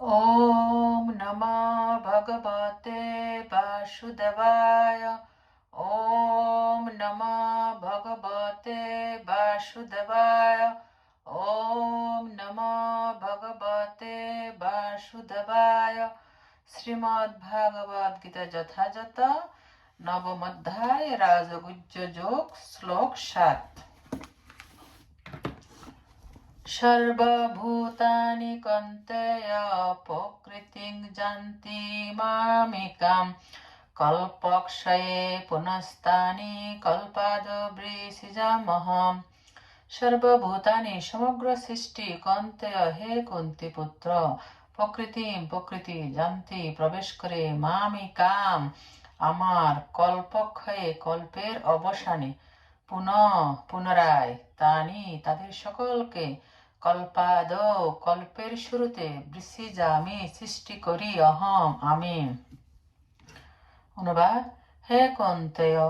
ॐ नमः भगवते वासुदेवाय ॐ नमः भगवते वासुदेवाय ॐ नमः भगवते वासुदेवाय শ্রীমদ্ভাগবদ্গীতা যথাযথ নবম অধ্যায় রাজগুজ্জ যোগ শ্লোক সাত সর্বভূতানি কন্তেয় প্রকৃতিং জান্তি মামিকাম কল্পক্ষয়ে পুনস্তানি কল্পাদ বৃষিজামহম সর্বভূতানি সমগ্র সৃষ্টি কন্তেয় হে কুন্তি পুত্র প্রকৃতি প্রকৃতি জানতি প্রবেশ করে মামি কাম আমার কল্পক্ষয়ে কল্পের অবসানে পুনঃ পুনরায় তানি তাদের সকলকে কল্পাদ, কল্পের শুরুতে বৃষিজা আমি সৃষ্টি করি, অহম আমি। অনুবাদ, হে কন্তেয়,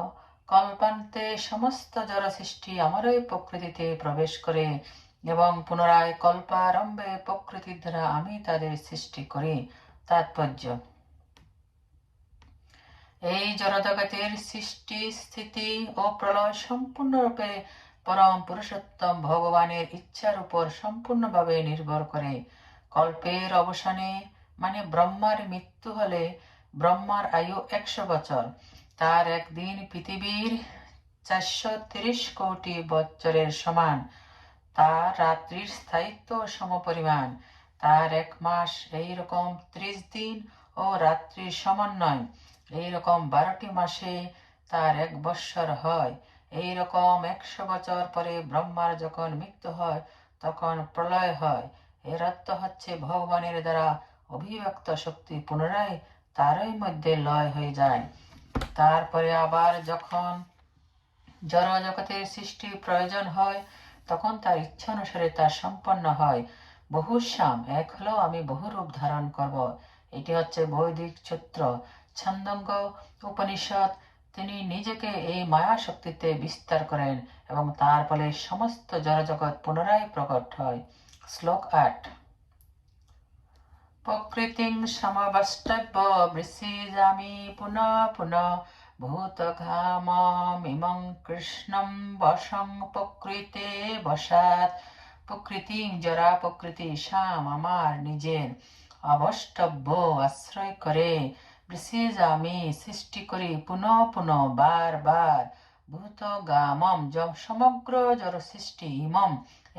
কল্পান্তে সমস্ত জড় সৃষ্টি আমারই প্রকৃতিতে প্রবেশ করে এবং পুনরায় কল্পারম্ভে প্রকৃতির দ্বারা আমি তাদের সৃষ্টি করি। তাৎপর্য। এই জড়জগতের সৃষ্টি, স্থিতি ও প্রলয় সম্পূর্ণরূপে পরম পুরুষোত্তম ভগবানের ইচ্ছার উপর সম্পূর্ণভাবে নির্ভর করে। কল্পের অবসানে মানে ব্রহ্মার মৃত্যু হলে ব্রহ্মার আয়ু একশো বছর। তার একদিন পৃথিবীর চারশো তিরিশ কোটি বছরের সমান। তার রাত্রির স্থায়িত্ব সমপরিমাণ। তার এক মাস এই রকম ত্রিশ দিন ও রাত্রির সমন্বয়। এই রকম বারোটি মাসে তার এক বৎসর হয়। এই রকম একশো বছর পরে ব্রহ্মার যখন মৃত্যু হয়, তখন প্রলয় হয়। এর অর্থ হচ্ছে ভগবানের দ্বারা অভিব্যক্ত শক্তি পুনরায় তারই মধ্যে লয় হয়ে যায়। তারপরে আবার যখন জড় জগতের সৃষ্টির প্রয়োজন হয়, তখন তার ইচ্ছা অনুসারে তা সম্পন্ন হয়। বহু শ্যাম এক হলো আমি বহু রূপ ধারণ করব। এটি হচ্ছে বৈদিক সূত্র। ছন্দঙ্গ উপনিষদ তিনি নিজেকে এই মায়া শক্তিতে বিস্তার করেন এবং তার ফলে সমস্ত জড়জগৎ পুনরায় প্রকট হয়। শ্লোক আট। প্রকৃতিং সমবষ্টব্য বৃষিজামি পুনঃ পুনঃ ভূতঘামিমং কৃষ্ণম বশং প্রকৃতে বসাত প্রকৃতি জরা প্রকৃতি শ্যাম আমার নিজের অবষ্টব্য আশ্রয় করে। বিশেষ আমি সৃষ্টি করি পুনঃ পুনঃ, বার বার। ভূত গামম সমগ্র জড় সৃষ্টি ইমম।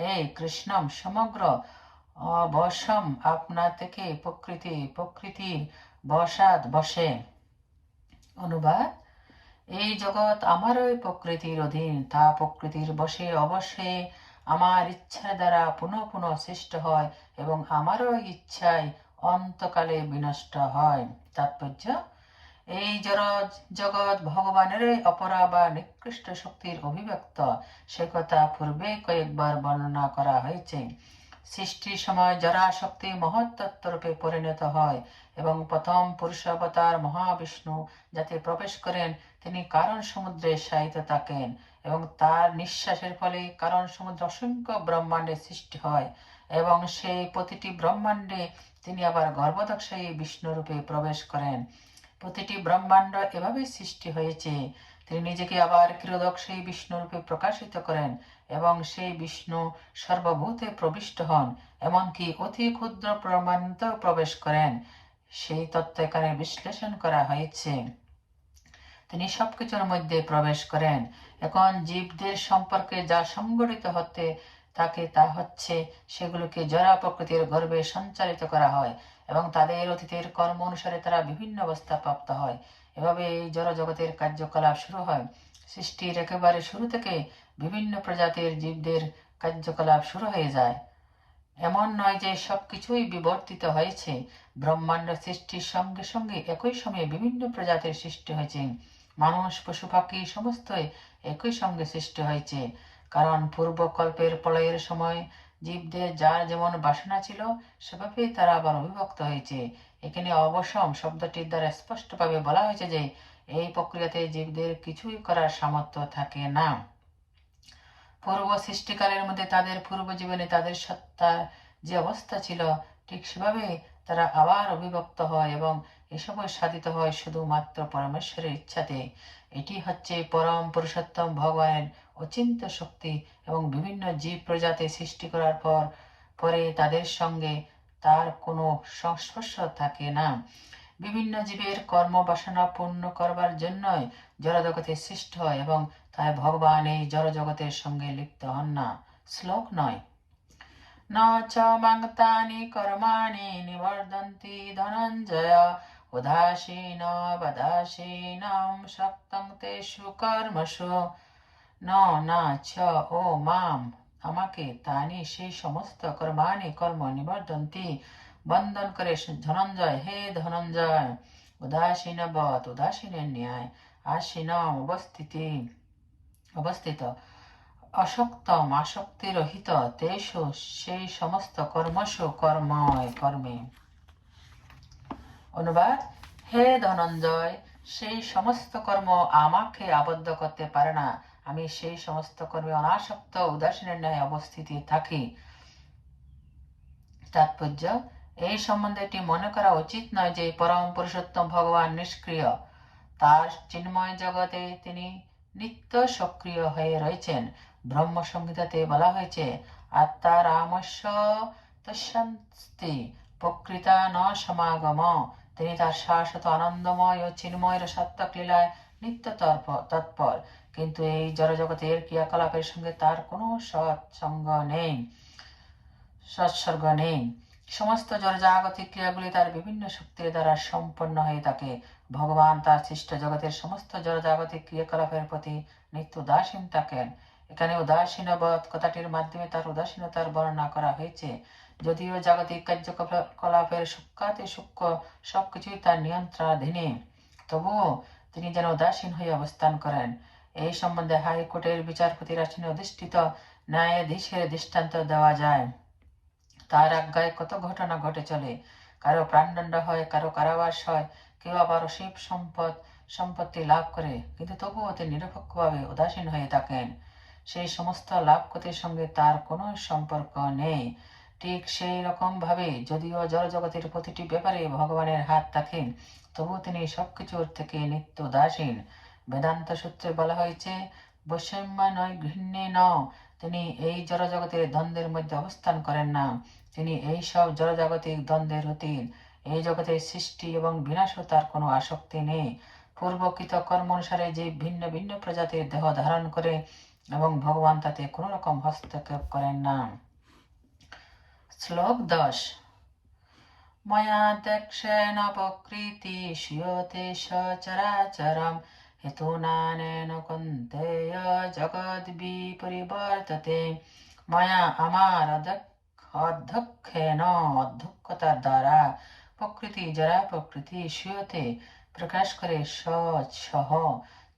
এই কৃষ্ণম সমগ্র অবসম আপনা থেকে প্রকৃতি প্রকৃতির বসাদ বসে। অনুবাদ, এই জগৎ আমারই প্রকৃতির অধীন, তা প্রকৃতির বসে অবশ্যই আমার ইচ্ছা দ্বারা পুনঃ পুনঃ সৃষ্ট হয় এবং আমারও ইচ্ছায় অন্তকালে বিনষ্ট হয়। তাৎপর্য। এই জড় জগৎ ভগবানেরই অপরা বা নিকৃষ্ট শক্তির অভিব্যক্ত। সে কথা পূর্বে কয়েকবার বর্ণনা করা হয়েছে। সৃষ্টির সময় জরা শক্তি মহত্তত্ত্বরূপে পরিণত হয় এবং প্রথম পুরুষাবতার মহাবিষ্ণু যাতে প্রবেশ করেন, তিনি কারণ সমুদ্রে শায়িত থাকেন এবং তার নিঃশ্বাসের ফলে কারণ সমুদ্র অসংখ্য ব্রহ্মাণ্ডের সৃষ্টি হয় এবং সেই প্রতিটি ব্রহ্মাণ্ডে তিনি আবার গর্ভদক্ষায়ী বিষ্ণুরূপে প্রবেশ করেন। প্রতিটি ব্রহ্মাণ্ড এভাবে সৃষ্টি হয়েছে। তিনি নিজেকে আবার কিরদক্ষায়ী বিষ্ণুরূপে প্রকাশিত করেন এবং সেই বিষ্ণু সর্বভূতে প্রবিষ্ট হন, এমনকি অতি ক্ষুদ্র ব্রহ্মাণ্ড প্রবেশ করেন। সেই তত্ত্ব এখানে বিশ্লেষণ করা হয়েছে। তিনি সবকিছুর মধ্যে প্রবেশ করেন। এখন জীবদের সম্পর্কে যা সংগঠিত হতে তাকে তা হচ্ছে সেগুলোকে জরা প্রকৃতির গর্বে সঞ্চালিত করা হয় এবং তাদের অতীতের কর্ম অনুসারে তারা বিভিন্ন অবস্থা প্রাপ্ত হয়। এভাবে এই জড় জগতের কার্যকলাপ শুরু হয়। সৃষ্টির একেবারে শুরু থেকে বিভিন্ন প্রজাতির জীবদের কার্যকলাপ শুরু হয়ে যায়। এমন নয় যে সবকিছুই বিবর্তিত হয়েছে। ব্রহ্মাণ্ড সৃষ্টির সঙ্গে সঙ্গে একই সময়ে বিভিন্ন প্রজাতির সৃষ্টি হয়েছে। মানুষ, পশু, পাখি সমস্তই একই সঙ্গে সৃষ্টি হয়েছে। কারণ পূর্বকল্পের প্রলয়ের সময় জীবদের যার যেমন বাসনা ছিল, সেভাবেই তারা আবার অবিভক্ত হয়েছে। এখানে অবসম শব্দটির দ্বারা স্পষ্টভাবে বলা হয়েছে যে, এই প্রক্রিয়াতে জীবদের কিছুই করার সামর্থ্য থাকে না। পূর্ব সৃষ্টিকালের মধ্যে তাদের পূর্ব জীবনে তাদের সত্তার যে অবস্থা ছিল, ঠিক সেভাবে তারা আবার অবিভক্ত হয় এবং এসবই সাধিত হয় শুধুমাত্র পরমেশ্বরের ইচ্ছাতে। এটি হচ্ছে পরম পুরুষোত্তম ভগবানের অচিন্ত শক্তি এবং বিভিন্ন জীব প্রজাতি সৃষ্টি করার পর, পরে তাদের সঙ্গে তার কোনো সংস্পর্শ থাকে না। বিভিন্ন জীবের কর্ম বাসনা পূর্ণ করবার জন্যই জড়জগতে সৃষ্ট হয় এবং তাই ভগবান এই জড়জগতের সঙ্গে লিপ্ত হন না। শ্লোক নয়। ন চ মাংতানি কর্মাণি নিবর্ধন্তি ধনঞ্জয় উদাসীন বদাসীনাম শক্তং তেষু কর্মসু। ন, না ছ ও, মাম, আমাকে তানি সেই সমস্ত কর্মাণি কর্ম নিবর্ধন্তি বন্ধন করে ধনঞ্জয়, হে ধনঞ্জয় উদাসীন বত উদাসীনের ন্যায় আসীন অবস্থিতি, অবস্থিত, অসক্তম আসক্তি রহিত তেষু সেই সমস্ত কর্মসু কর্ময় কর্মে। অনুবাদ, হে ধনঞ্জয়, সেই সমস্ত কর্ম আমাকে আবদ্ধ করতে পারে না আমি সেই সমস্ত কর্মে অনাসক্ত, উদাসীনের ন্যায় অবস্থিতি থাকি। তাৎপর্য, এই সম্বন্ধে এটি মনে করা উচিত নয় যে পরম পুরুষোত্তম ভগবান নিষ্ক্রিয়। তার চিন্ময় জগতে তিনি নিত্য সক্রিয় হয়ে রয়েছেন। ব্রহ্ম সংহিতাতে বলা হয়েছে, আত্মা রামস্য তস্যান্তি, প্রকৃতা ন সমাগম। তিনি তার শাশ্বত আনন্দময় ও চিন্ময়ের সাত্ত্বিক লীলায় নিত্য তৎপর। কিন্তু এই জড়জগতের ক্রিয়াকলাপের সঙ্গে তার কোনো সৎসঙ্গ নেই, সৎসর্গ নেই। সমস্ত জড়জাগতিক ক্রিয়াগুলি তার বিভিন্ন শক্তির দ্বারা সম্পন্ন হয়ে থাকে। ভগবান তার সৃষ্ট জগতের সমস্ত জড়জাগতিক ক্রিয়াকলাপের প্রতি নিত্য উদাসীন থাকেন। এখানে উদাসীনবধ কথাটির মাধ্যমে তার উদাসীনতার বর্ণনা করা হয়েছে। যদিও জাগতিক কার্যকলাপের সূক্ষ্মাতে সূক্ষ্ম সবকিছুই তার নিয়ন্ত্রণাধীনে, তবুও তিনি যেন উদাসীন হয়ে অবস্থান করেন। এই সম্বন্ধে হাইকোর্টের বিচারপতির আসনে অধিষ্ঠিত ন্যায়াধীশের দৃষ্টান্ত দেওয়া যায়। তার আজ্ঞায় কত ঘটনা ঘটে চলে? কারও প্রাণদণ্ড হয়, কারও কারাবাস হয়, কেউ আবার শিব সম্পদ, সম্পত্তি লাভ করে, কিন্তু তবুও তিনি নিরপেক্ষভাবে উদাসীন হয়ে থাকেন। সেই সমস্ত লাভ ক্ষতির সঙ্গে তার কোনো সম্পর্ক নেই। ঠিক সেই রকম ভাবে যদিও জড়জগতের প্রতিটি ব্যাপারে ভগবানের হাত থাকেন তবু তিনি সবকিছুর থেকে নিত্য উদাসীন। বেদান্ত সূত্রে বলা হয়েছে, বৈষম্য নয়, ঘৃণ্যে ন তিনি এই জড়জগতের দ্বন্দ্বের মধ্যে অবস্থান করেন না। তিনি এই সব জড়জাগতিক দ্বন্দ্বের অতীত। এই জগতের সৃষ্টি এবং বিনাশও তার কোনো আসক্তি নেই। পূর্বকৃত কর্ম অনুসারে যে ভিন্ন ভিন্ন প্রজাতির দেহ ধারণ করে এবং ভগবান তাতে কোনো রকম হস্তক্ষেপ করেন না। শ্লোক দশ। ময়া দক্ষেণ প্রকৃতি শিয়তে সচরাচরম হেতুনানেন কন্তেয় জগৎ বিপরিবর্ততে ময়া আমার অধ্যক্ষেন অধ্যক্ষতার দ্বারা প্রকৃতি যারা প্রকৃতি শিয়তে প্রকাশ করে সহ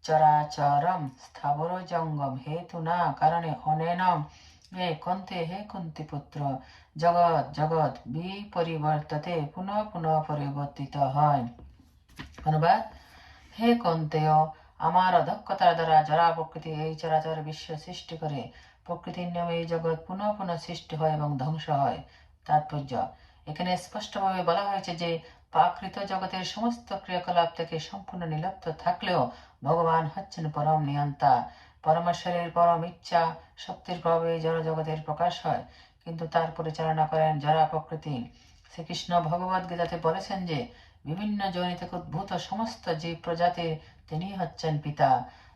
চরাচরম স্থাবর জঙ্গম হেতু না কারণে অনেনম হে কন্তে হে কুন্তি পুত্র জগৎ জগৎ বিপরিবর্ততে পুনঃ পুনঃ পরিবর্তিত হয় অনুবাদ হে কন্তেয় আমার অধক্ষতার দ্বারা জরা প্রকৃতি এই চরাচর বিশ্ব সৃষ্টি করে প্রকৃতির নিয়মে এই জগৎ পুনঃ পুনঃ সৃষ্টি হয় এবং ধ্বংস হয় তাৎপর্য এখানে স্পষ্টভাবে বলা হয়েছে যে প্রাকৃত জগতের সমস্ত ক্রিয়াকলাপ থেকে সম্পূর্ণ নিলপ্ত থাকলেও ভগবান হচ্ছেন পরম নিয়ন্তা পরমেশ্বরের পরম ইচ্ছা শক্তির প্রভাবে জড় জগতের প্রকাশ হয় কিন্তু তার পরিচালনা করেন জরা প্রকৃতি শ্রীকৃষ্ণ ভগবত গীতাতে বলেছেন যে বিভিন্ন জনি থেকে উদ্ভূত সমস্ত জীব প্রজাতির তিনি হচ্ছেন পিতা।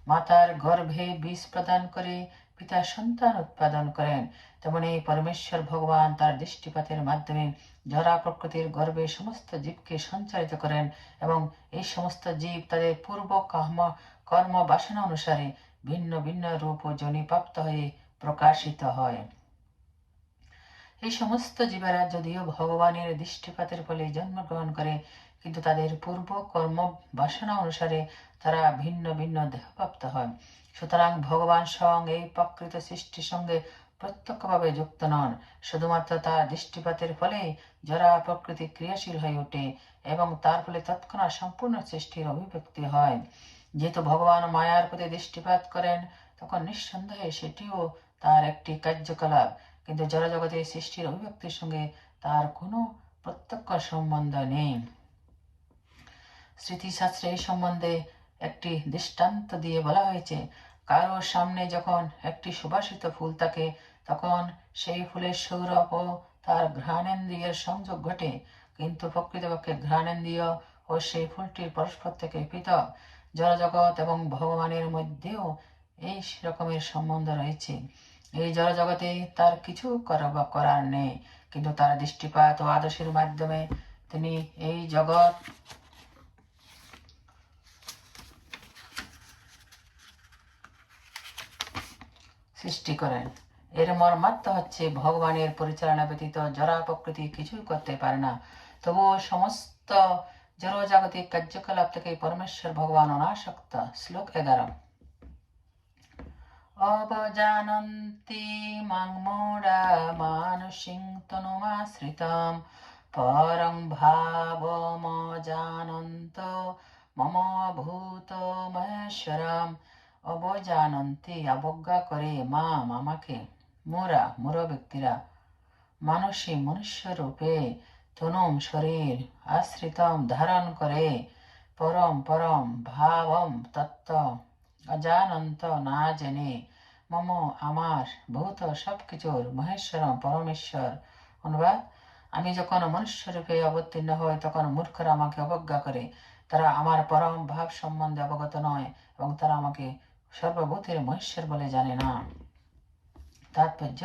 মাতার গর্ভে বীজ প্রদান করে পিতা সন্তান উৎপাদন করেন। তেমনি পরমেশ্বর ভগবান তার দৃষ্টিপাতের মাধ্যমে জরা প্রকৃতির গর্বে সমস্ত জীবকে সঞ্চারিত করেন এবং এই সমস্ত জীব তাদের পূর্ব কর্ম কর্ম বাসনা অনুসারে ভিন্ন ভিন্ন রূপ ও জনি প্রাপ্ত হয়ে প্রকাশিত হয়। এই সমস্ত জীবেরা যদিও ভগবানের দৃষ্টিপাতের ফলে জন্মগ্রহণ করে কিন্তু তাদের পূর্ব কর্ম বাসনা অনুসারে তারা ভিন্ন ভিন্ন দেহপ্রাপ্ত হয়। সুতরাং ভগবান স্বয়ং এই প্রকৃত সৃষ্টির সঙ্গে প্রত্যক্ষভাবে যুক্ত নন। শুধুমাত্র তার দৃষ্টিপাতের ফলে যারা প্রকৃতি ক্রিয়াশীল হয়ে ওঠে এবং তার ফলে তৎক্ষণাৎ সম্পূর্ণ সৃষ্টির অভিব্যক্তি হয়। যেহেতু ভগবান মায়ার প্রতি দৃষ্টিপাত করেন, তখন নিঃসন্দেহে সেটিও তার একটি কার্যকলাপ। কিন্তু জড়জগতের সৃষ্টির অভিব্যক্তির সঙ্গে তার কোনো প্রত্যক্ষ সম্বন্ধ নেই। স্মৃতিশাস্ত্রে এই সম্বন্ধে একটি দৃষ্টান্ত দিয়ে বলা হয়েছে। কারও সামনে যখন একটি সুবাসিত ফুল থাকে, তখন সেই ফুলের সৌরভ ও তার ঘ্রাণেন্দ্রিয়ের সংযোগ ঘটে। কিন্তু প্রকৃতপক্ষে ঘ্রাণেন্দ্রিয় ও সেই ফুলটির পরস্পর থেকে পৃথক। জড়জগৎ এবং ভগবানের মধ্যেও এই রকমের সম্বন্ধ রয়েছে। এই জড়জগতে তার কিছু করার নেই। কিন্তু তার দৃষ্টিপাত ও আদর্শের মাধ্যমে তিনি এই জগৎ সৃষ্টি করেন। এর মর্মার্থ হচ্ছে ভগবানের পরিচালনা ব্যতীত জরা প্রকৃতি কিছুই করতে পারে না। তবুও সমস্ত জড় জাগতিক কার্যকলাপ থেকে পরমেশ্বর ভগবান অনাসক্ত। শ্লোক এগারো। অবজানন্তি মাং মোড়া মানসিং তনুমাশ্রিতম। পরং ভাবমজানন্ত মম ভূত মহেশ্বরম। অবজানন্তি অবজ্ঞা করে মা মামাকে মোরা মোর ব্যক্তিরা মানসী মনুষ্য রূপে তনুম শরীর আশ্রিতম ধারণ করে পরম পরম ভাবম তত্ত্ব অজানন্ত না জেনে মম আমার ভূত সবকিছুর মহেশ্বরম পরমেশ্বর অনুবাদ আমি যখন মনুষ্যরূপে অবতীর্ণ হই তখন মূর্খরা আমাকে অবজ্ঞা করে তারা আমার পরম ভাব সম্বন্ধে অবগত নয় এবং তারা আমাকে সর্বভূতের মহেশ্বর বলে জানে না। তাৎপর্য,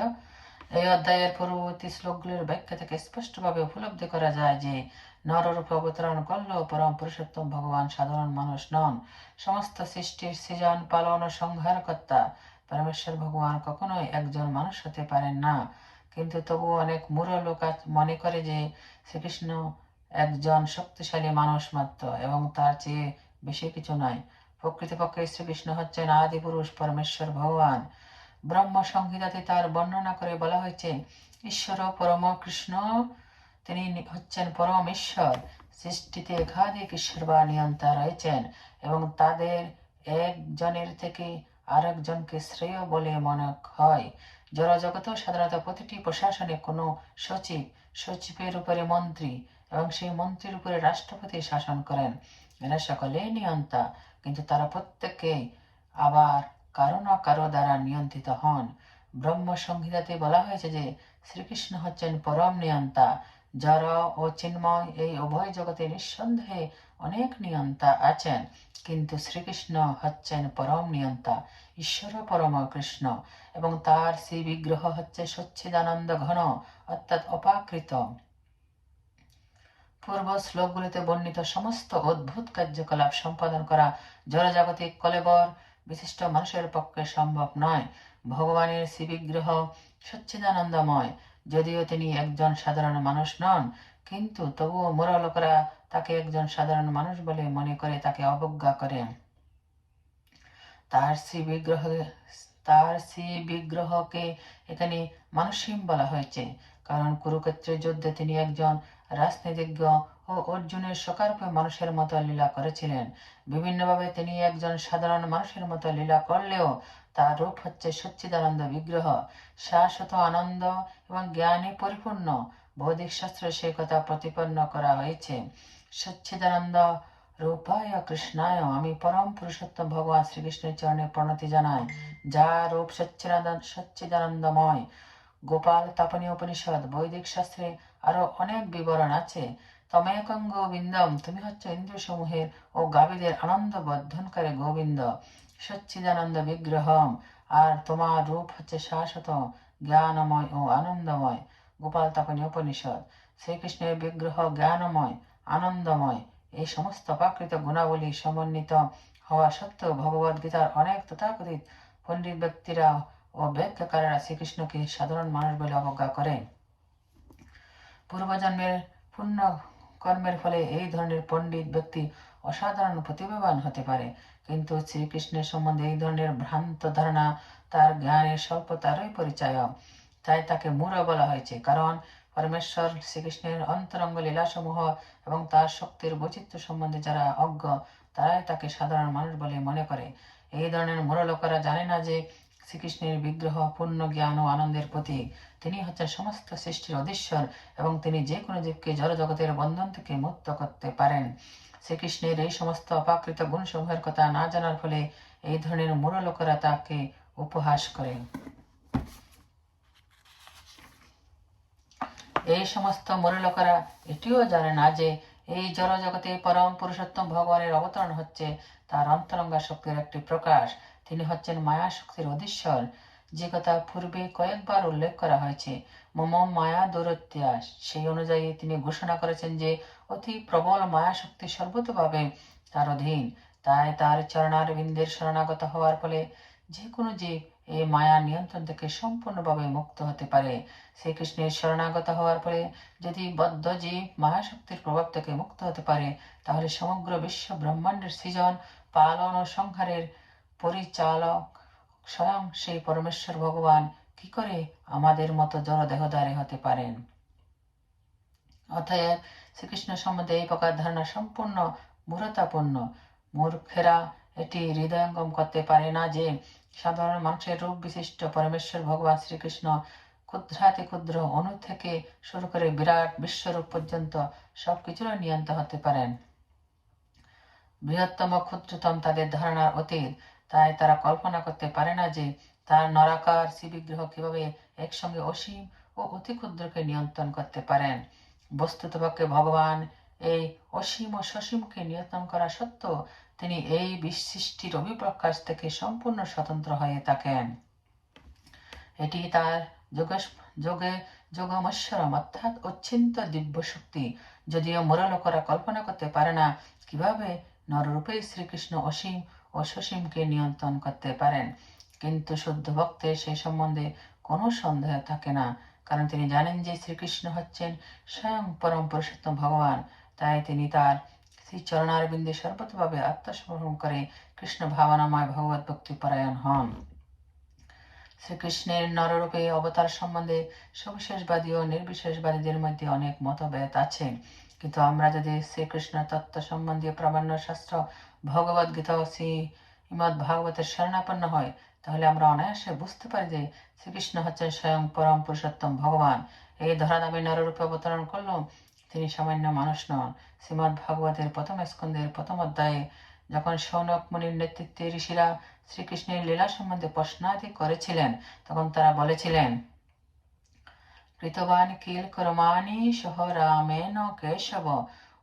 এই অধ্যায়ের পূর্ববর্তী শ্লোকগুলির ব্যাখ্যা থেকে স্পষ্টভাবে উপলব্ধি করা যায় যে, নররূপে অবতরণ করলেও পরম পুরুষোত্তম ভগবান সাধারণ মানুষ নন। সমস্ত সৃষ্টির সৃজন, পালন ও সংহার কর্তা পরমেশ্বর ভগবান কখনোই একজন মানুষ হতে পারেন না। কিন্তু তবু অনেক মূঢ় লোক মনে করে যে, শ্রীকৃষ্ণ একজন শক্তিশালী মানুষ মাত্র এবং তার চেয়ে বেশি কিছু নয় প্রকৃতপক্ষে শ্রীকৃষ্ণ হচ্ছেন আদি পুরুষ পরমেশ্বর ভগবান। ব্রহ্ম সংহিতাতে তার বর্ণনা করে বলা হয়েছে, ঈশ্বর পরম কৃষ্ণ, তিনি হচ্ছেন পরম ঈশ্বর। সৃষ্টিতে একাধিক ঈশ্বর বা নিয়ন্তা রয়েছেন এবং তাদের একজনের থেকে আরেকজনকে শ্রেয় বলে মনে হয়। জড়জগত সাধারণত প্রতিটি প্রশাসনে কোনো সচিব, সচিবের উপরে মন্ত্রী এবং সেই মন্ত্রীর উপরে রাষ্ট্রপতি শাসন করেন। এরা সকলেই নিয়ন্তা। কিন্তু তারা প্রত্যেকে আবার কারও না কারও দ্বারা নিয়ন্ত্রিত হন। ব্রহ্ম সংহিতাতে বলা হয়েছে যে, শ্রীকৃষ্ণ হচ্ছেন পরম নিয়ন্তা। জড় ও চিন্ময় এই উভয় জগতে নিঃসন্দেহে অনেক নিয়ন্তা আছেন, কিন্তু শ্রীকৃষ্ণ হচ্ছেন পরম নিয়ন্তা, ঈশ্বর পরম কৃষ্ণ, এবং তার শ্রী বিগ্রহ হচ্ছে সচ্ছিদানন্দ ঘন, অর্থাৎ অপাকৃত। পূর্ব শ্লোকগুলিতে বর্ণিত সমস্ত অদ্ভুত কার্যকলাপ সম্পাদন করা জড়জাগতিক কলেবর বিশিষ্ট মানুষের পক্ষে সম্ভব নয়। ভগবানের শিবিগ্রহ সচ্চিদানন্দময়। যদিও তিনি একজন সাধারণ মানুষ নন, কিন্তু তবুও মোরা লোকেরা তাকে একজন সাধারণ মানুষ বলে মনে করে তাকে অবজ্ঞা করে। তার শ্রী বিগ্রহ তার শ্রী বিগ্রহকে এখানে মানুষহীন বলা হয়েছে, কারণ কুরুক্ষেত্রের যুদ্ধে তিনি একজন রাজনীতিজ্ঞ ও অর্জুনের সকারূপে মানুষের মতো লীলা করেছিলেন। বিভিন্নভাবে তিনি একজন সাধারণ মানুষের মতো লীলা করলেও তার রূপ হচ্ছে সচ্চিদানন্দ বিগ্রহ। শাশ্বত আনন্দ এবং জ্ঞানে পরিপূর্ণ বৌদ্ধিক শাস্ত্রে সে কথা প্রতিপন্ন করা হয়েছে। সচ্চিদানন্দ রূপায় কৃষ্ণায় আমি পরম পুরুষোত্তম ভগবান শ্রীকৃষ্ণের চরণে প্রণতি জানাই, যা রূপ সচ্চিদানন্দ সচ্চিদানন্দময়। গোপাল তাপনী উপনিষদ বৈদিক শাস্ত্রে আরও অনেক বিবরণ আছে। তমেকং গোবিন্দম, তুমি হচ্ছে ইন্দ্রিয় সমূহের ও গাভীদের আনন্দ বর্ধনকারী গোবিন্দ। সচ্চিদানন্দ বিগ্রহম, আর তোমার রূপ হচ্ছে শাশ্বত, জ্ঞানময় ও আনন্দময়। গোপাল তাপনী উপনিষদ, শ্রীকৃষ্ণের বিগ্রহ জ্ঞানময়, আনন্দময়। এই সমস্ত প্রাকৃত গুণাবলী সমন্বিত হওয়া সত্ত্বেও ভগবদ গীতার অনেক তথাকথিত পণ্ডিত ব্যক্তিরা ও ব্যাখ্যাকারেরা শ্রীকৃষ্ণকে সাধারণ মানুষ বলে অবজ্ঞা করে পূর্বজন্মের পুণ্য কর্মের ফলে এই ধরনের পণ্ডিত ব্যক্তি অসাধারণ প্রতিভাবান হতে পারে। কিন্তু শ্রীকৃষ্ণের সম্বন্ধে এই ধরনের ভ্রান্ত ধারণা তার জ্ঞানের স্বল্পতারই পরিচয়। তাই তাকে মূঢ় বলা হয়েছে, কারণ পরমেশ্বর শ্রীকৃষ্ণের অন্তরঙ্গ লীলাসমূহ এবং তার শক্তির বৈচিত্র্য সম্বন্ধে যারা অজ্ঞ, তারাই তাকে সাধারণ মানুষ বলে মনে করে। এই ধরনের মূঢ় লোকেরা জানে না যে শ্রীকৃষ্ণের বিগ্রহ পূর্ণ জ্ঞান ও আনন্দের প্রতীক। তিনি হচ্ছেন সমস্ত সৃষ্টির অধীশ্বর এবং তিনি যে কোনো জীবকে জড়জগতের বন্ধন থেকে মুক্ত করতে পারেন। শ্রীকৃষ্ণের এই সমস্ত অপাকৃত গুণসমূহের কথা না জানার ফলে এই ধরনের মূঢ় লোকেরা তাকে উপহাস করে এই সমস্ত মূঢ় লোকেরা এটিও জানে না যে এই জড় জগতে পরম পুরুষোত্তম ভগবানের অবতরণ হচ্ছে তার অন্তরঙ্গা শক্তির একটি প্রকাশ। তিনি হচ্ছেন মায়া শক্তির অধীশ্বর, যে কথা পূর্বে কয়েকবার উল্লেখ করা হয়েছে। মম মায়া দূরত্যাস সেই অনুযায়ী তিনি ঘোষণা করেছেন যে, অতি প্রবল মায়া শক্তি সর্বতভাবে তার অধীন। তাই তার চরণার বিন্দের শরণাগত হওয়ার ফলে যে কোনো জীব এই মায়া নিয়ন্ত্রণ থেকে সম্পূর্ণভাবে মুক্ত হতে পারে। শ্রীকৃষ্ণের শরণাগত হওয়ার ফলে যদি বদ্ধ জীব মায়া শক্তির প্রভাব থেকে মুক্ত হতে পারে, তাহলে সমগ্র বিশ্ব ব্রহ্মাণ্ডের সৃজন, পালন ও সংহারের পরিচালক স্বয়ং সেই পরমেশ্বর ভগবান কি করে আমাদের মতো জড় দেহধারী হতে পারেন? অতএব শ্রীকৃষ্ণ সম্বন্ধে এই প্রকার ধারণা সম্পূর্ণ মূরতাপূর্ণ মূর্খেরা এটি হৃদয়ঙ্গম করতে পারে না যে সাধারণ মানুষের রূপ বিশিষ্ট পরমেশ্বর ভগবান শ্রীকৃষ্ণ ক্ষুদ্রাতি ক্ষুদ্র অণু থেকে শুরু করে বিরাট বিশ্বরূপ পর্যন্ত সবকিছুর নিয়ন্ত হতে পারেন। বৃহত্তম ক্ষুদ্রতম তাদের ধারণার অতীত তাই তারা কল্পনা করতে পারে না যে তার নরাকার শ্রীবিগ্রহ কীভাবে একসঙ্গে অসীম ও অতি ক্ষুদ্রকে নিয়ন্ত্রণ করতে পারেন। বস্তুতপক্ষে ভগবান এই অসীম ও সসীমকে নিয়ন্ত্রণ করা সত্ত্বেও তিনি এই বিশিষ্টির অভিপ্রকাশ থেকে সম্পূর্ণ স্বতন্ত্র হয়ে থাকেন। এটি তার যোগে যোগমশ্বরম অর্থাৎ অচ্ছিন্ত দিব্য শক্তি যদিও মোরালোকরা কল্পনা করতে পারে না কীভাবে নররূপে শ্রীকৃষ্ণ অসীম ও নিয়ন্ত্রণ করতে পারেন। কিন্তু শুদ্ধ ভক্তের সেই সম্বন্ধে কোনো সন্দেহ থাকে না। কারণ তিনি জানেন যে শ্রীকৃষ্ণ হচ্ছেন স্বয়ং পরম পুরুষোত্তম ভগবান। তাই তিনি তার শ্রী চরণারবিন্দে সর্বতভাবে আত্মসমর্পণ করে কৃষ্ণ ভাবনাময় ভগবত ভক্তি পরায়ণ হন। শ্রীকৃষ্ণের নররূপে অবতার সম্বন্ধে সবিশেষবাদী ও নির্বিশেষবাদীদের মধ্যে অনেক মতভেদ আছে। কিন্তু আমরা যদি শ্রীকৃষ্ণ তত্ত্ব সম্বন্ধীয় প্রামাণ্য শাস্ত্র ভগবদ গীতা ও শ্রীমদ ভাগবতের শরণাপন্ন হয়, তাহলে আমরা অনায়াসে বুঝতে পারি যে শ্রীকৃষ্ণ হচ্ছেন স্বয়ং পরম পুরুষোত্তম ভগবান। এই ধরাধামে নররূপে অবতরণ করলেও তিনি সামান্য মানুষ নন। শ্রীমদ ভাগবতের প্রথম স্কন্ধের প্রথম অধ্যায়ে যখন সৌনক মুনির নেতৃত্বে ঋষিরা শ্রীকৃষ্ণের লীলা সম্বন্ধে প্রশ্নাদি করেছিলেন, তখন তারা বলেছিলেন, কৃতবান কিল কর্মাণি সহ রামেন কেশব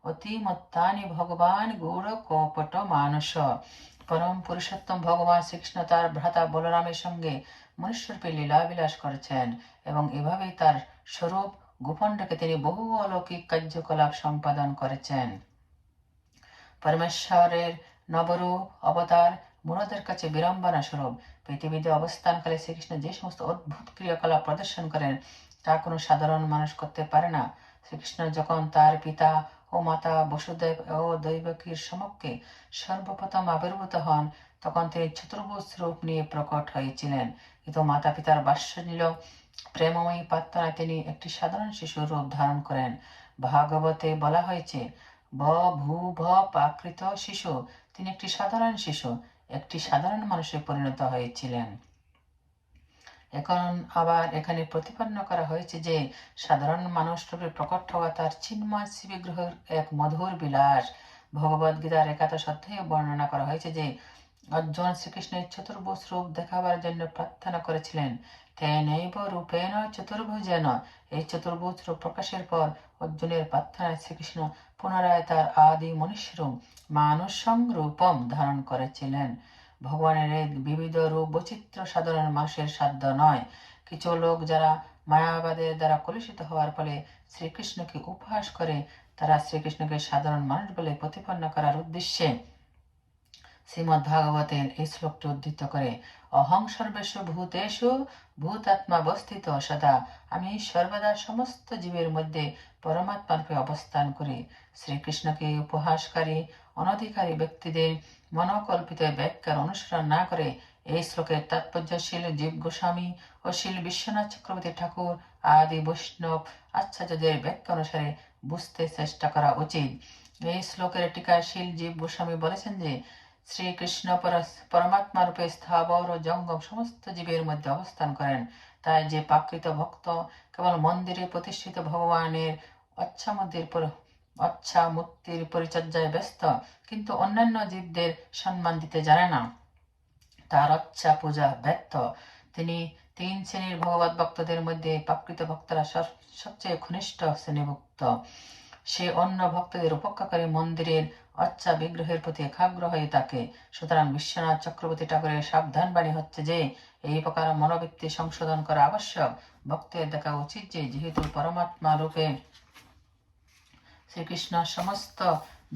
অতিমত্তানি ভগবান গৌর কপট মানুষ পরম পুরুষোত্তম ভগবান শ্রীকৃষ্ণ তার ভ্রাতা বলরামের সঙ্গে মনুষ্যরূপে লীলা বিলাস করেছেন এবং এভাবেই তার স্বরূপ গোপন রেখে তিনি বহু অলৌকিক কার্যকলাপ সম্পাদন করেছেন। পরমেশ্বরের নবরূপ অবতার মুরাদের কাছে বিড়ম্বনা স্বরূপ। পৃথিবীতে অবস্থানকালে শ্রীকৃষ্ণ যে সমস্ত অদ্ভুত ক্রিয়াকলাপ প্রদর্শন করেন, তা কোনো সাধারণ মানুষ করতে পারে না। শ্রীকৃষ্ণ যখন তার পিতা ও মাতা বসুদেব ও দৈবকীর সমক্ষে সর্বপ্রথম আবির্ভূত হন, তখন তিনি চতুর্ভুজ রূপ নিয়ে প্রকট হয়েছিলেন। কিন্তু মাতা পিতার বাৎসল্য প্রেমময়ী প্রার্থনায় তিনি একটি সাধারণ শিশুর রূপ ধারণ করেন। ভাগবতে বলা হয়েছে, ব, ভূ, ভ, প্রাকৃত শিশু, তিনি একটি সাধারণ শিশু, একটি সাধারণ মানুষে পরিণত হয়েছিলেন। এখন আবার এখানে প্রতিপন্ন করা হয়েছে যে, সাধারণ মানুষ রূপে প্রকট হওয়া তার চিন্ময় বিগ্রহের এক মধুর বিলাস। ভগবদ গীতার একাদশ অধ্যায়ে বর্ণনা করা হয়েছে যে, অর্জুন শ্রীকৃষ্ণের চতুর্ভুজ রূপ দেখাবার জন্য প্রার্থনা করেছিলেন। তেনৈব রূপেণ চতুর্ভুজেন। এই চতুর্ভুজ রূপ প্রকাশের পর অর্জুনের প্রার্থনায় শ্রীকৃষ্ণ পুনরায় তার আদি মনুষ্যরূপ মানুষং রূপম ধারণ করেছিলেন। ভগবানের বিবিধ রূপ বৈচিত্র্য সাধারণ মানুষের সাধ্য নয়। কিছু লোক যারা মায়াবাদের দ্বারা কলুষিত হওয়ার ফলে শ্রীকৃষ্ণকে উপহাস করে, তারা শ্রীকৃষ্ণকে সাধারণ মানুষ বলে প্রতিপন্ন করার উদ্দেশ্যে শ্রীমদ ভাগবতের এই শ্লোকটি উদ্ধৃত করে, অহং সর্বেশ ভূতেষু ভূতাত্মা অবস্থিত সদা। আমি সর্বদা সমস্ত জীবের মধ্যে পরমাত্মারূপে অবস্থান করি। শ্রীকৃষ্ণকে উপহাসকারী অনধিকারী ব্যক্তিদের মনোকল্পিত ব্যাখ্যার অনুসরণ না করে এই শ্লোকের তাৎপর্য তাৎপর্যশীল জীব গোস্বামী ও শিল বিশ্বনাথ চক্রবর্তী ঠাকুর আদি বৈষ্ণব আচ্ছাযদের ব্যাখ্যা অনুসারে বুঝতে চেষ্টা করা উচিত। এই শ্লোকের টিকায় শিল জীব গোস্বামী বলেছেন যে, শ্রীকৃষ্ণ পরমাত্মা রূপে স্থাবর ও জঙ্গম সমস্ত জীবের মধ্যে অবস্থান করেন। তাই যে প্রাকৃত ভক্ত কেবল মন্দিরে প্রতিষ্ঠিত ভগবানের অচ্ছা অচ্ছা মূর্তির পরিচর্যায় ব্যস্ত, কিন্তু অন্যান্য জীবদের সম্মান দিতে জানে না। তার অচ্ছা পূজা ব্যর্থ। তিনি তিন শ্রেণির ভগবত ভক্তদের মধ্যে প্রাকৃত ভক্তরা সবচেয়ে ঘনিষ্ঠ শ্রেণীভুক্ত। সে অন্য ভক্তদের উপেক্ষা করে মন্দিরের অচ্ছা বিগ্রহের প্রতি একাগ্র হয়ে থাকে। সুতরাং বিশ্বনাথ চক্রবর্তী ঠাকুরের সাবধান বাণী হচ্ছে যে, এই প্রকার মনোবৃত্তি সংশোধন করা আবশ্যক। ভক্তের দেখা উচিত যে, যেহেতু পরমাত্মা রূপে শ্রীকৃষ্ণ সমস্ত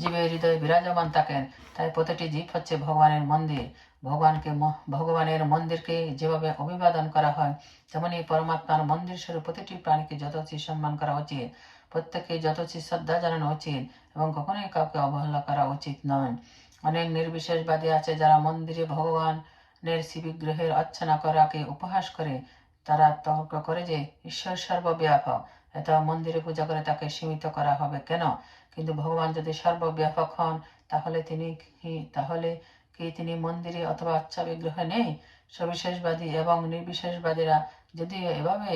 জীবের হৃদয়ে বিরাজমান থাকেন। তাই প্রতিটি জীব হচ্ছে ভগবানের মন্দির। ভগবানকে ভগবানের মন্দিরকে যেভাবে অভিবাদন করা হয়, তেমনি পরমাত্মার মন্দির স্বরূপ প্রতিটি প্রাণীকে যথোচিত সম্মান করা উচিত। প্রত্যেককে যথোচিত শ্রদ্ধা জানানো উচিত এবং কখনোই কাউকে অবহেলা করা উচিত নয়। অনেক নির্বিশেষবাদী আছে যারা মন্দিরে ভগবানের শিবিগ্রহের অর্চনা করাকে উপহাস করে। তারা তর্ক করে যে ঈশ্বর সর্বব্যাপক। এত মন্দিরে পূজা করে তাকে সীমিত করা হবে, কেন? কিন্তু ভগবান যদি সর্বব্যাপক হন, তাহলে তিনি কি, তাহলে কি তিনি মন্দিরে অথবা আচ্ছা বিগ্রহ নেই? সবিশেষবাদী এবং নির্বিশেষবাদীরা যদি এভাবে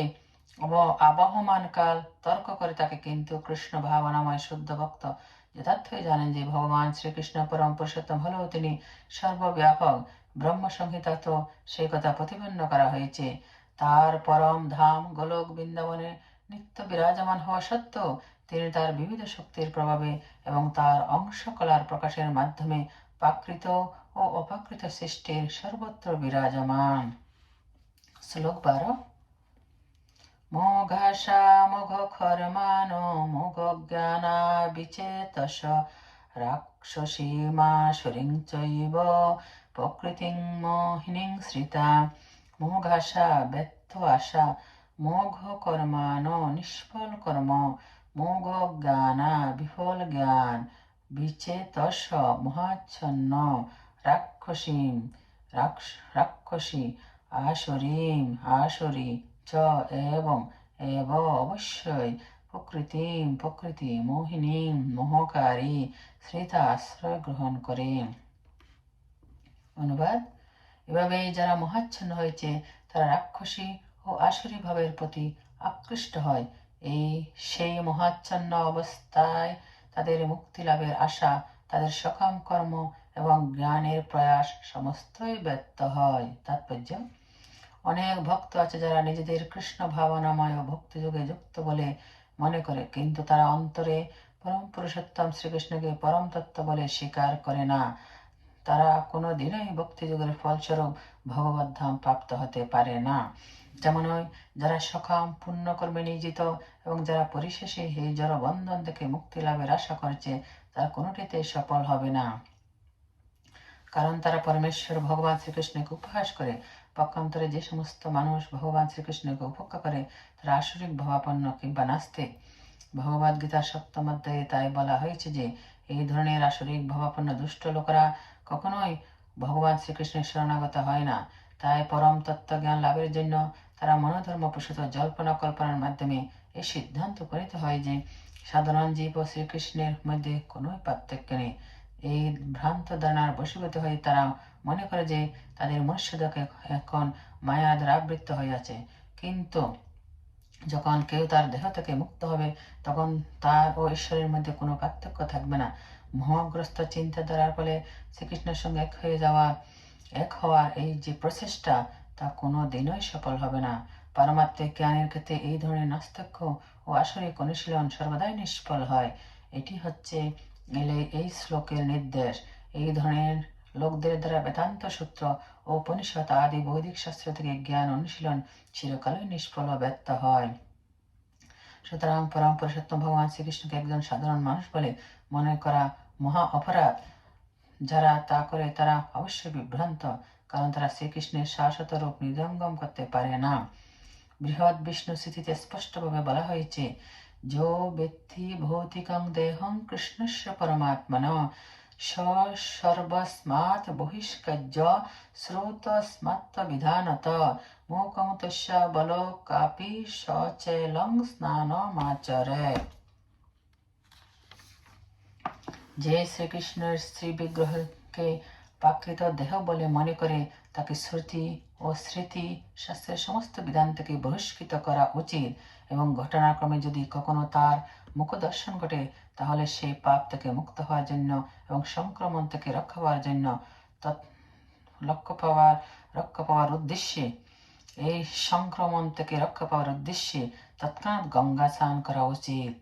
আবহমান কাল তর্ক করে তাকে কিন্তু কৃষ্ণ ভাবনাময় শুদ্ধ ভক্ত যথার্থই জানেন যে ভগবান শ্রীকৃষ্ণ পরম পুরুষোত্তম হলেও তিনি সর্বব্যাপক ব্রহ্ম সংহিতা তো সেই কথা প্রতিপন্ন করা হয়েছে। তার পরম ধাম গোলক বৃন্দাবনে নিত্য বিরাজমান হওয়া সত্ত্বেও তিনি তার বিবিধ শক্তির প্রভাবে এবং তার অংশকলার প্রকাশের মাধ্যমে প্রাকৃত ও অপ্রাকৃত সৃষ্টির সর্বত্র বিরাজমান। শ্লোক বারো। মোঘাসা মোঘ খরমানো মোঘ জ্ঞানা সুরিং চৈব প্রকৃতিং শ্রিতা আশা মোঘ কর্মানো নিষ্ফল কর্ম মোঘ জ্ঞানা বিফল জ্ঞান বিচেতস মহাচ্ছন্ন রাক্ষসীম রাক্ষ- রাক্ষসী আসরীম আসরী চ এবং এব অবশ্যই প্রকৃতি প্রকৃতি মোহিনী মোহকারী শ্রীতা আশ্রয় গ্রহণ করে অনুবাদ এভাবে যারা মহাচ্ছন্ন হয়েছে তারা রাক্ষসী ও আসরী ভাবের প্রতি আকৃষ্ট হয়। এই সেই মহাচ্ছন্ন অবস্থায় তাদের মুক্তি লাভের আশা, তাদের সকাম কর্ম এবং জ্ঞানের প্রয়াস সমস্তই ব্যর্থ হয়। তাৎপর্য, অনেক ভক্ত আছে যারা নিজেদের কৃষ্ণ ভাবনাময় ও ভক্তিযোগে যুক্ত বলে মনে করে, কিন্তু তারা অন্তরে পরম পুরুষোত্তম শ্রীকৃষ্ণকে পরম তত্ত্ব বলে স্বীকার করে না। তারা কোনো দিনই ভক্তিযোগের ফলস্বরূপ ভগবত ধাম প্রাপ্ত হতে পারে না। যেমন যারা সকাম পুণ্যকর্মে নিয়োজিত এবং যারা পরিশেষে এই জড় বন্ধন থেকে মুক্তি লাভের আশা করছে, তারা কোনোটিতে সফল হবে না। কারণ তারা পরমেশ্বর ভগবান শ্রীকৃষ্ণকে উপহাস করে। পক্ষান্তরে যে সমস্ত মানুষ ভগবান শ্রীকৃষ্ণকে উপেক্ষা করে, তারা আসরিক ভাবাপন্ন কিংবা নাস্তিক। ভগবদ গীতা সপ্তম অধ্যায়ে তাই বলা হয়েছে যে, এই ধরনের আসরিক ভাবাপন্ন দুষ্ট লোকেরা কখনোই ভগবান শ্রীকৃষ্ণের শরণাগত হয় না। তাই পরম তত্ত্ব জ্ঞান লাভের জন্য তারা মনোধর্ম প্রসূত জল্পনা কল্পনার মাধ্যমে এই সিদ্ধান্ত উপনীত হয় যে সাধারণ জীব ও শ্রীকৃষ্ণের মধ্যে কোনো পার্থক্য নেই। এই ভ্রান্ত ধারণার বশীভূত হয়ে তারা মনে করে যে তাদের মনুষ্যদেহ এখন মায়া দ্বারা আবৃত্ত আছে কিন্তু যখন কেউ তার দেহ থেকে মুক্ত হবে, তখন তার ও ঈশ্বরের মধ্যে কোনো পার্থক্য থাকবে না। মোহগ্রস্ত চিন্তাধারার ফলে শ্রীকৃষ্ণের সঙ্গে এক হয়ে যাওয়া, এক হওয়ার এই যে প্রচেষ্টা তা কোনো দিনই সফল হবে না। পারমাত্মিক জ্ঞানের ক্ষেত্রে এই ধরনের নাস্তিক্য ও আসরিক অনুশীলন সর্বদাই নিষ্ফল হয়। এটি হচ্ছে এলে- এই শ্লোকের নির্দেশ। এই ধরনের লোকদের দ্বারা বেদান্ত সূত্র ও উপনিষদ আদি বৈদিক শাস্ত্র থেকে জ্ঞান অনুশীলন চিরকালই নিষ্ফল ব্যর্থ হয়। সুতরাং পরম পুরুষোত্তম ভগবান শ্রীকৃষ্ণকে একজন সাধারণ মানুষ বলে মনে করা মহা অপরাধ। যারা তা করে তারা অবশ্যই বিভ্রান্ত। কারণ তারা শ্রীকৃষ্ণের শাশ্বত রূপ করতে পারে না। বৃহৎ বিষ্ণু স্থিতিতে স্পষ্টভাবে বলা হয়েছে, যো ব্যক্তি ভৌতিকং দেহং পরমাত্মন তস্য বল কাপি সচেলং স্নানমাচরে। যে শ্রীকৃষ্ণের শ্রী বিগ্রহকে প্রাকৃত দেহ বলে মনে করে তাকে শ্রুতি ও স্মৃতি শাস্ত্রের সমস্ত বিধান থেকে বহিষ্কৃত করা উচিত এবং ঘটনাক্রমে যদি কখনো তার মুখ দর্শন ঘটে, তাহলে সেই পাপ থেকে মুক্ত হওয়ার জন্য এবং সংক্রমণ থেকে রক্ষা পাওয়ার জন্য লক্ষ্য পাওয়ার, রক্ষা পাওয়ার উদ্দেশ্যে, এই সংক্রমণ থেকে রক্ষা পাওয়ার উদ্দেশ্যে তৎক্ষণাৎ গঙ্গা স্নান করা উচিত।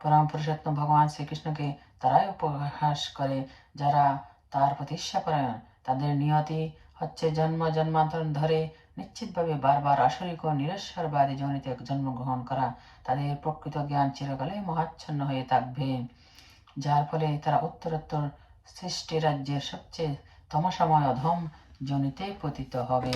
পরম পুরুষোত্তম ভগবান শ্রীকৃষ্ণকে তারাই উপহাস করে, যারা তার প্রতিষ্ঠা ঈর্ষাপরায়ণ তাদের নিয়তি হচ্ছে জন্ম, জন্মান্তর ধরে নিশ্চিতভাবে বারবার আসরিক ও নিরস্বরবাদী জনিতে জন্মগ্রহণ করা তাদের প্রকৃত জ্ঞান চিরকালে মহাচ্ছন্ন হয়ে থাকবে। যার ফলে তারা উত্তরোত্তর সৃষ্টি রাজ্যের সবচেয়ে তমসময় অধম জনিতে পতিত হবে।